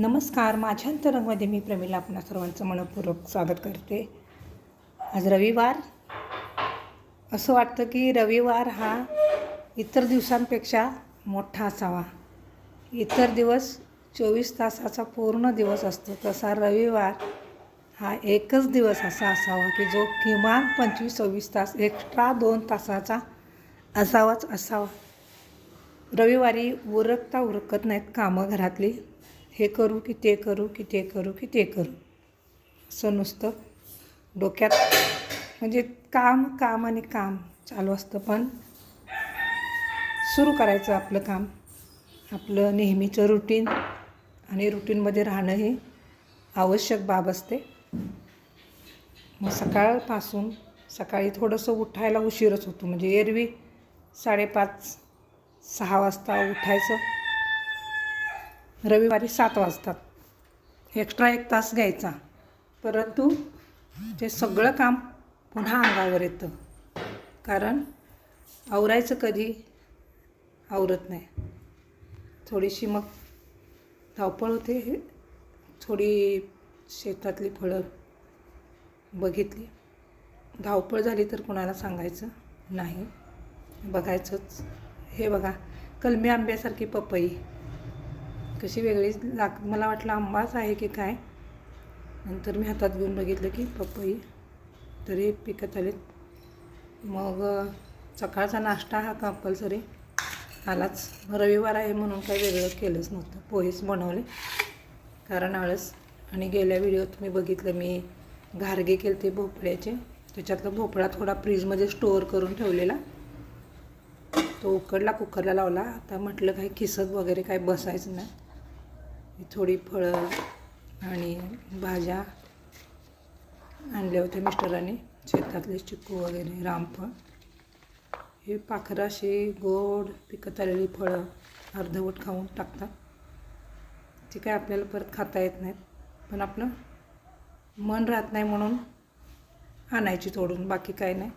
नमस्कार माझ्या अंतरंगमध्ये मी प्रमिला आपणा सर्वांचं मनपूर्वक स्वागत करते. आज रविवार. असं वाटतं की रविवार हा इतर दिवसांपेक्षा मोठा असावा. इतर दिवस चोवीस तासाचा पूर्ण दिवस असतो. तसा रविवार हा एकच दिवस असा असावा की जो किमान पंचवीस सव्वीस तास एक्स्ट्रा दोन तासाचा असावाच असावा. रविवारी उरकता उरकत नाहीत कामं घरातली. हे करू की ते करू की ते करू की ते करू. असं नुसतं डोक्यात म्हणजे काम काम आणि काम चालू असतं. पण सुरू करायचं आपलं काम. आपलं नेहमीचं रुटीन आणि रुटीनमध्ये राहणं हे आवश्यक बाब असते. मग सकाळपासून सकाळी थोडंसं उठायला उशीरच होतो. म्हणजे एरवी साडेपाच सहा वाजता उठायचं. रविवारी सात वाजतात. एक्स्ट्रा एक तास घ्यायचा. परंतु ते सगळं काम पुन्हा अंगावर येतं. कारण आवरायचं कधी? आवरत नाही. थोडीशी मग धावपळ होते थोडी शेतातली फळं बघितली. धावपळ झाली तर कुणाला सांगायचं? नाही. बघायचंच. हे बघा कलमी आंब्यासारखी पपई. कशी वेगळीच लाग मला वाटलं आंबाच आहे की काय. नंतर मी हातात घेऊन बघितलं की पपई तरी पिकत आलेत. मग सकाळचा नाश्ता हा कंपल्सरी आलाच. रविवार आहे म्हणून काही वेगळं केलंच नव्हतं. पोहेच बनवले. कारण आळस आणि गेल्या व्हिडिओत मी बघितलं मी घारगे केले ते भोपळ्याचे. त्याच्यातला भोपळा थोडा फ्रीजमध्ये स्टोअर करून ठेवलेला. तो उकडला कुकरला लावला. आता म्हटलं काही खिसत वगैरे काही बसायचं नाही. थोडी फळं आणि भाज्या आणल्या होत्या मिस्टरांनी. शेतातले चिकू वगैरे रामफळ. हे पाखरं अशी गोड पिकत आलेली फळं अर्धवट खाऊन टाकतात. ते काय आपल्याला परत खाता येत नाहीत. पण आपलं मन राहत नाही म्हणून आणायची तोडून बाकी काय नाही.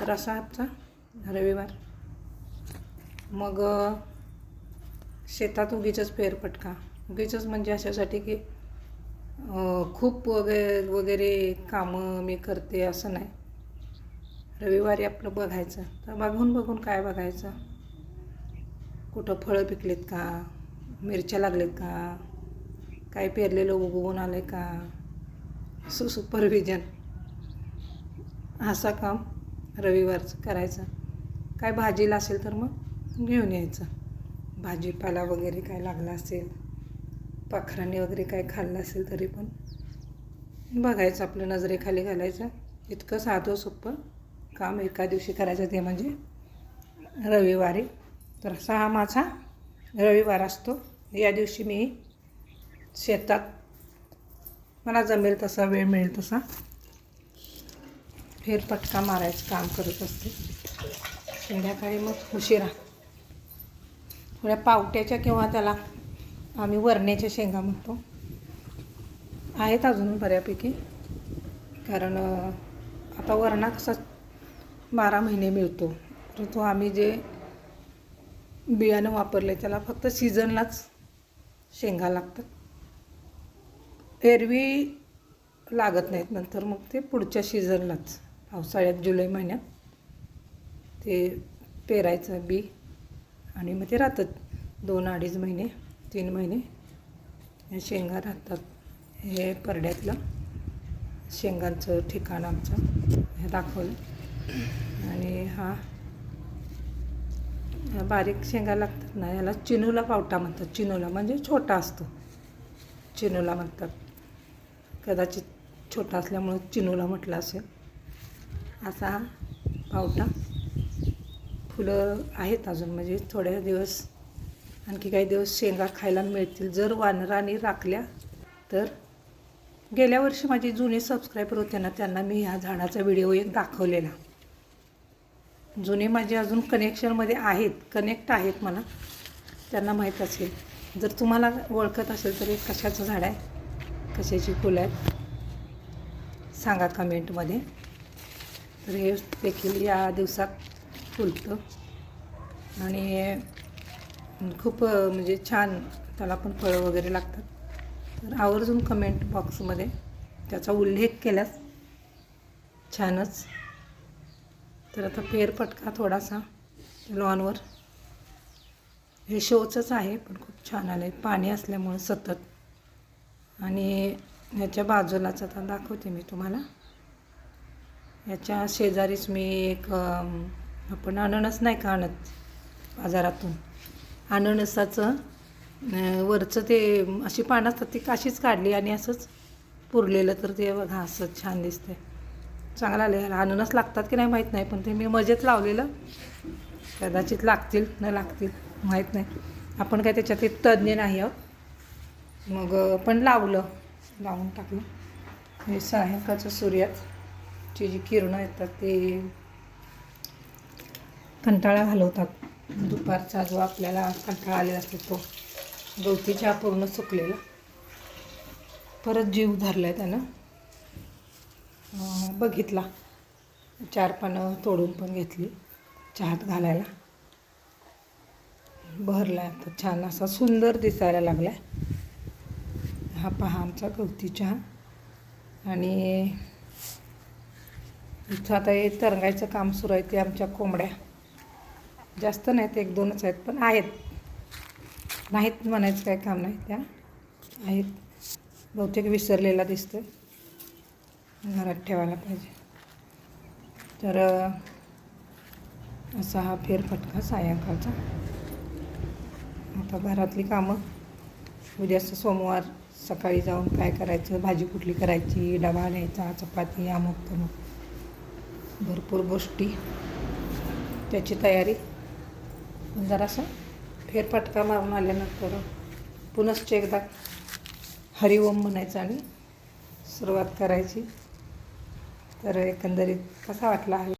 तर असा आजचा रविवार. मग शेतात उगीचंच फेरफटका उगीचंच म्हणजे अशासाठी की खूप वगैरे वगैरे कामं मी करते असं नाही. रविवारी आपलं बघायचं. तर बघून बघून काय बघायचं? कुठं फळं पिकलेत का? मिरच्या लागलेत का? काय पेरलेलं उगवून आलं का? सु सुपरविजन असं काम रविवारचं करायचं. काय भाजीला असेल तर मग घेऊन यायचं. भाजीपाला वगैरे काय लागला असेल पाखरांनी वगैरे काय खाल्लं असेल तरी पण. बघायचं आपलं नजरेखाली घालायचं. इतकं साधं सोपं काम एका दिवशी करायचं ते म्हणजे रविवारी. तर असा हा माझा रविवार असतो. या दिवशी मी शेतात मला जमेल तसा वेळ मिळेल तसा फेरपटका मारायचं काम करत असते. संध्याकाळी मग उशिरा. थोड्या पावट्याच्या किंवा त्याला आम्ही वरण्याच्या शेंगा म्हणतो. आहेत अजून बऱ्यापैकी. कारण आता वरणा कसा बारा महिने मिळतो. तर तो आम्ही जे बियाणं वापरले त्याला फक्त सीझनलाच शेंगा लागतात. एरवी लागत नाहीत नंतर मग ते पुढच्या सीझनलाच. पावसाळ्यात जुलै महिन्यात ते पेरायचं बी आणि मग ते राहतात. दोन अडीच महिने तीन महिने. या शेंगा राहतात. हे परड्यातलं शेंगांचं ठिकाण आमचं. हे दाखवलं. आणि हा बारीक शेंगा लागतात ना याला चिनूला पावटा म्हणतात. चिनूला म्हणजे छोटा असतो. चिनूला म्हणतात. कदाचित छोटा असल्यामुळं चिनूला म्हटलं असेल. असा हा पावटा. फुलं आहेत अजून म्हणजे थोड्या दिवस आणखी काही दिवस शेंगा खायला मिळतील. जर वानराने राखल्या तर गेल्या वर्षी माझे जुने सबस्क्रायबर होते ना त्यांना मी ह्या झाडाचा व्हिडिओ एक दाखवलेला. जुने माझे अजून कनेक्शनमध्ये आहेत कनेक्ट आहेत मला. त्यांना माहीत असेल. जर तुम्हाला ओळखत असेल तर एक कशाचं झाड आहे? कशाची फुलं आहेत? सांगा कमेंटमध्ये तर हे देखील या दिवसात फुलतं. आणि खूप म्हणजे छान त्याला पण फळं वगैरे लागतात. तर आवर्जून कमेंट बॉक्समध्ये त्याचा उल्लेख केल्यास छानच. तर आता फेरपटका थोडासा लॉनवर हे शोचंच आहे पण खूप छान आलं आहे पाणी असल्यामुळं सतत. आणि ह्याच्या बाजूलाच आता दाखवते मी तुम्हाला. याच्या शेजारीच मी एक आपण अननस नाही का आणत बाजारातून? अननसाचं वरचं ते अशी पानं असतात ती काशीच काढली आणि असंच पुरलेलं तर ते बघा असं छान दिसतंय. चांगलं आलं याला अननस लागतात की नाही माहीत नाही पण ते मी मजेत लावलेलं. कदाचित लागतील न लागतील माहीत नाही. आपण काय त्याच्यात ते तज्ज्ञ नाही आहोत. मग पण लावलं. लावून टाकलं. हे सायंकाळचं सूर्याची जी किरणं येतात ते कंटाळा घालवतात. दुपारचा जो आपल्याला कंटाळा आलेला असतो तो गवती चहा पूर्ण सुकलेला. परत जीव धरला आहे त्यानं बघितला. चार पानं तोडून पण घेतली चहात घालायला. बहरला आता छान असा सुंदर दिसायला लागला हा पहा आमचा गवती चहा. आणि इथं आता हे तरंगायचं काम सुरू आहे ते आमच्या कोंबड्या. जास्त नाहीत एक दोनच आहेत पण आहेत. नाहीत म्हणायचं काय काम नाही त्या. आहेत. बहुतेक विसरलेला दिसतं घरात ठेवायला पाहिजे. तर असा हा फेरफटका सायंकाळचा. आता घरातली कामं. उद्याचं सोमवार सकाळी जाऊन काय करायचं? भाजी कुठली करायची? डबा न्यायचा चपाती अमुक तमुक भरपूर गोष्टी. त्याची तयारी. जरासं फेरफटका मारून आल्यानंतर पुनश्च एकदा हरिओम म्हणायचं आणि सुरुवात करायची. तर एकंदरीत कसा वाटला हा